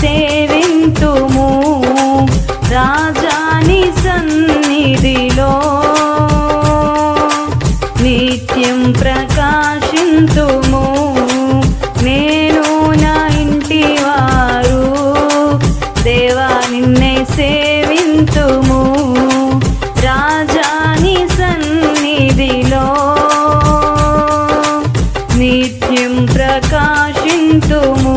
సేవింతుము రాజాని సన్నిధిలో. నిత్యం ప్రకాశింతుము నేను నా ఇంటి వారు. దేవా నిన్నే సేవింతుము రాజాని సన్నిధిలో. నిత్యం ప్రకాశింతుము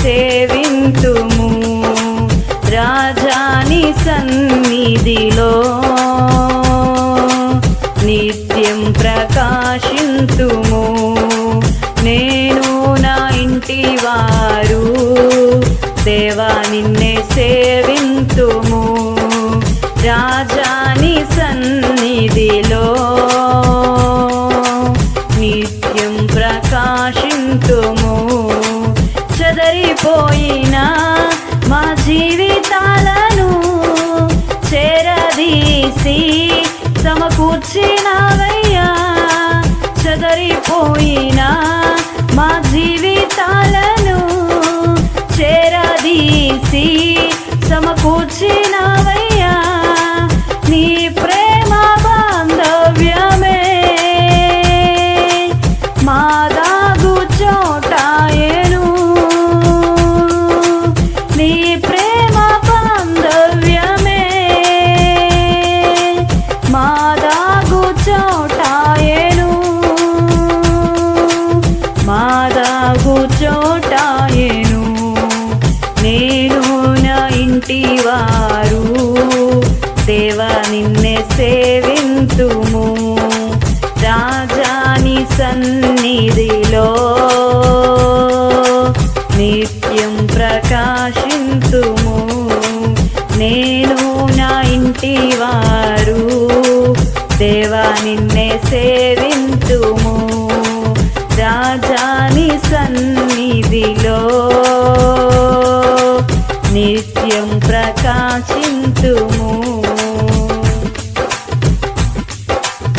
సేవింతుము. రాజాని సన్నిధిలో నిత్యం ప్రకాశింతుము. నేను నా ఇంటి వారు దేవా నిన్నే సేవింతుము. రాజాని సన్నిధిలో చెదరిపోయిన మా జీవితాలను చేరదీసి సమకూర్చినవయ్యా. నేను నా ఇంటి వారు. దేవా నిన్నే సేవింతుము. రాజాని సన్నిధిలో నిత్యం ప్రకాశింతుము. నేను నా ఇంటి వారు. దేవా నిన్నే సేవింతుము. రాజాని సన్నిధిలో నిత్యం ప్రకాశింతుము.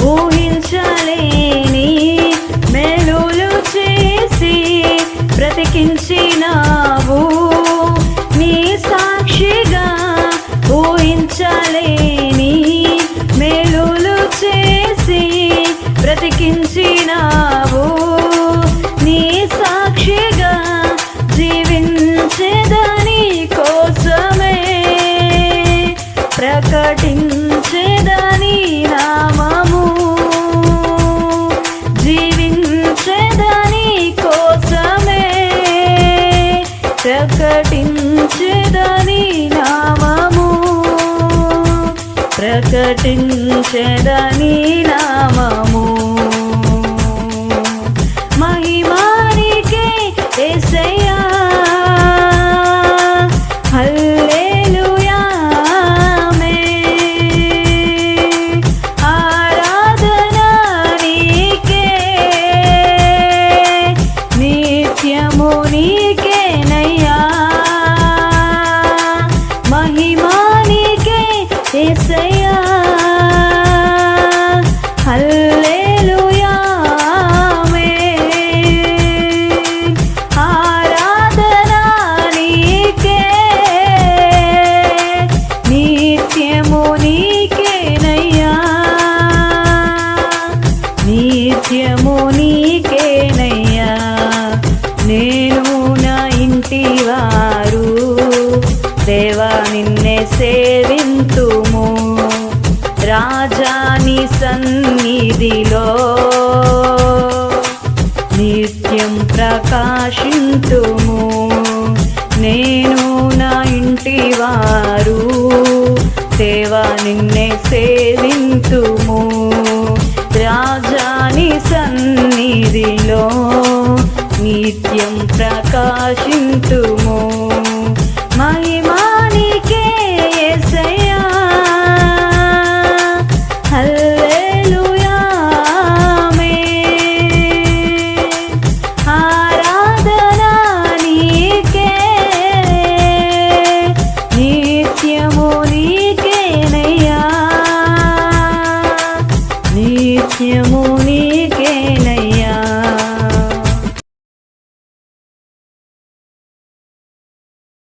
ఊహించలేని మేలులు చేసి బ్రతికించినావు. ప్రకటించేదని నామము. మహిమానికే యేసయ్యా ఆరాధన నీకే నిత్యము నీకేనయ్యా సేవింతుము రాజాని సన్నిధిలో నిత్యం ప్రకాశింతుము. నేను నా ఇంటి వారు సేవ నిన్నే సేవింతుము. రాజాని సన్నిధిలో నిత్యం ప్రకాశింతుము.